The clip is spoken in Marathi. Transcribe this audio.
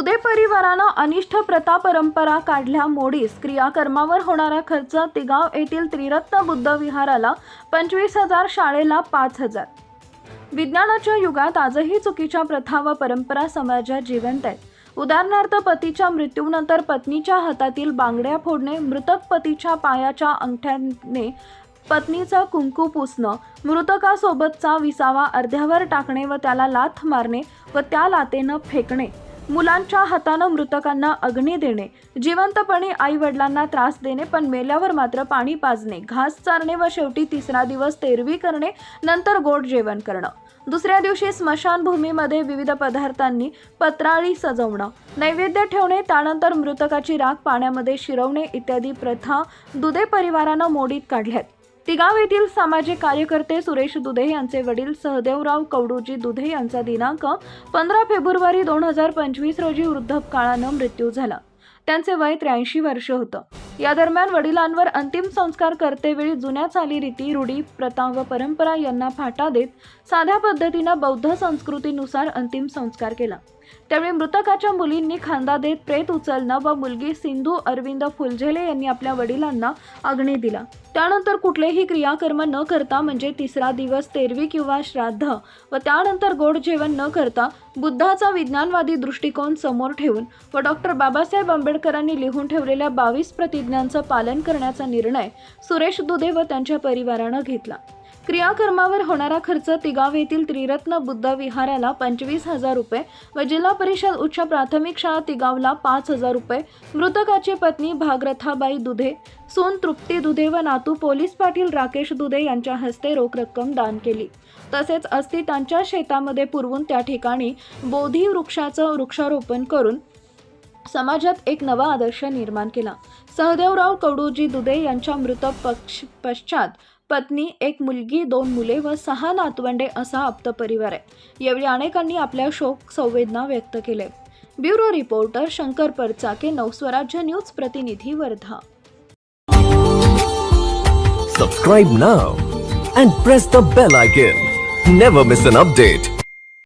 दुधे परिवारानं अनिष्ट प्रथा परंपरा काढल्या मोडीस. क्रियाकर्मावर होणारा खर्च तिगाव येथील त्रिरत्न बुद्ध विहाराला पंचवीस हजार शाळेला पाच हजार. विज्ञानाच्या युगात आजही चुकीच्या प्रथा व परंपरा समाजात जिवंत आहेत. उदाहरणार्थ पतीच्या मृत्यूनंतर पत्नीच्या हातातील बांगड्या फोडणे मृतक पतीच्या पायाच्या अंगठ्याने पत्नीचा कुंकू पुसणं मृतकासोबतचा विसावा अर्ध्यावर टाकणे व त्याला लाथ मारणे व त्या लातेनं फेकणे. मुलांच्या हातानं मृतकांना अग्नी देणे जिवंतपणे आई वडिलांना त्रास देणे पण मेल्यावर मात्र पाणी पाजणे घास चारणे व शेवटी तिसरा दिवस तेरवी करणे नंतर गोड जेवण करणं. दुसऱ्या दिवशी स्मशानभूमीमध्ये विविध पदार्थांनी पत्राळी सजवणं नैवेद्य ठेवणे त्यानंतर मृतकाची राख पाण्यामध्ये शिरवणे इत्यादी प्रथा दुधे परिवारानं मोडीत काढल्यात. तिगाव येथील सामाजिक कार्यकर्ते सुरेश दुधे यांचे वडील सहदेवराव कवडूजी दुधे यांचा दिनांक पंधरा फेब्रुवारी दोन हजार पंचवीस रोजी वृद्धपकाळानं मृत्यू झाला. त्यांचे वय त्र्याऐंशी वर्ष होतं. या दरम्यान वडिलांवर अंतिम संस्कार करतेवेळी जुन्या चालीरीती रूढी प्रथा व परंपरा यांना फाटा देत साध्या पद्धतीनं बौद्ध संस्कृतीनुसार अंतिम संस्कार केला. त्यावेळी मृतकाच्या मुलींनी खांदा देत प्रेत उचलणं व मुलगी सिंधू अरविंद फुलझेले यांनी आपल्या वडिलांना अग्नी दिला. त्यानंतर कुठलेही क्रियाकर्म न करता म्हणजे तिसरा दिवस तेरवी किंवा श्राद्ध व त्यानंतर गोड जेवण न करता बुद्धाचा विज्ञानवादी दृष्टिकोन समोर ठेवून व डॉक्टर बाबासाहेब आंबेडकरांनी लिहून ठेवलेल्या बावीस प्रतिज्ञा आज्ञांचं पालन करण्याचा निर्णय सुरेश दुधे व त्यांच्या परिवारानं घेतला. क्रियाकर्मावर होणारा खर्च तिगाव येथील त्रिरत्न बुद्ध विहाराला पंचवीस हजार रुपये व जिल्हा परिषद उच्च प्राथमिक शाळा तिगावला पाच हजार रुपये. मृतकाची पत्नी भागरथाबाई दुधे सोन तृप्ती दुधे व नातू पोलीस पाटील राकेश दुधे यांच्या हस्ते रोख रक्कम दान केली. तसेच अस्थि त्यांच्या शेतामध्ये पुरवून त्या ठिकाणी बोधी वृक्षाचं वृक्षारोपण करून समाजात एक नवा आदर्श निर्माण केला. सहदेवराव कडूजी दुधे यांच्या मृत पक्ष पश्चात पत्नी एक मुलगी दोन मुले व सहा नातवंडे असा आप्त परिवार आहे. यावेळी अनेकांनी आपल्या शोक संवेदना व्यक्त केले bureau reporter Shankar Parchake Navswarajya news प्रतिनिधी Wardha. Subscribe now and press the bell icon never miss an update